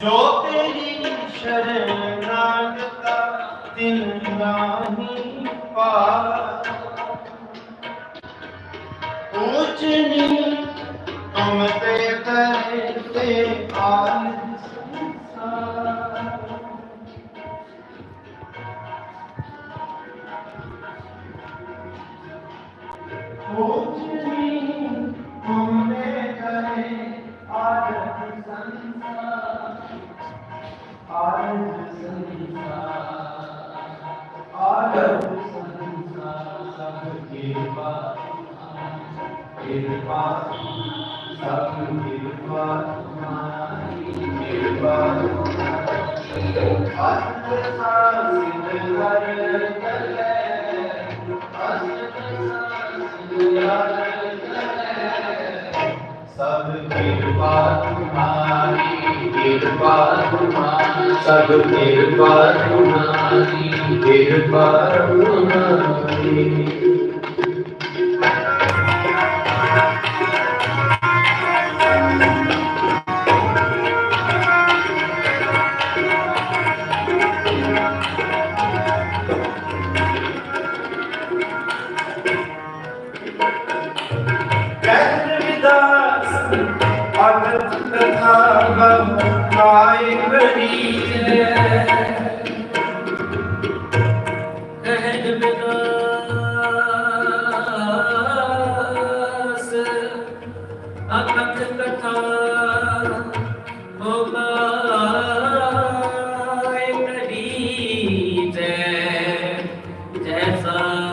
ਜੋ ਤੇਰੀ ਸ਼ਰਨਾਗਤਾ ਤਿਨ ਨਾਹੀ ਪਾਰ। ਊਚ ਨੀ ਤੁਮ ਤੇ ਕਰੇ ਤੇ ਆਲ ਸਭ ਕਿਰਪਾ ਤੁਮਾਰੀ ਕਿਰਪਾ ਅਸਤ life.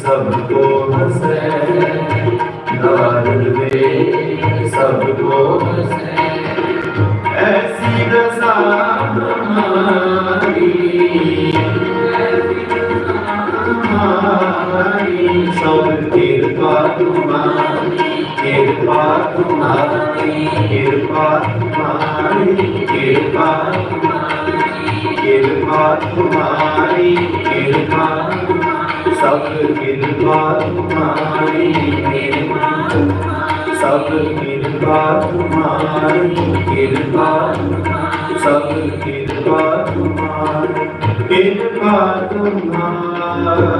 ਸਭ ਕੋ ਹਸੈ ਨਾਰਦ ਦੇ ਸਭ ਕੋ ਹਸੈ ਐਸੀ ਦਸਾ ਸਭ ਕਿਰਪਾ ਤੁਮਾਰੀ ਕਿਰਪਾ ਤੁਮਾਰੀ ਕਿਰਪਾ ਤੁਮਾਰੀ ਕਿਰਪਾ ਤੁਮਾਰੀ ਕਿਰਪਾ ਤੁਮਾਰੀ ਕਿਰਪਾ ਸਭ ਕਿਰਪਾ ਤੁਮਾਰੀ ਕਿਰਪਾ ਸਭ ਕਿਰਪਾ ਤੁਮਾਰੀ ਕਿਰਪਾ ਸਭ ਕਿਰਪਾ ਤੁਮਾਰੀ ਕਿਰਪਾ ਤੁਮਾਰੀ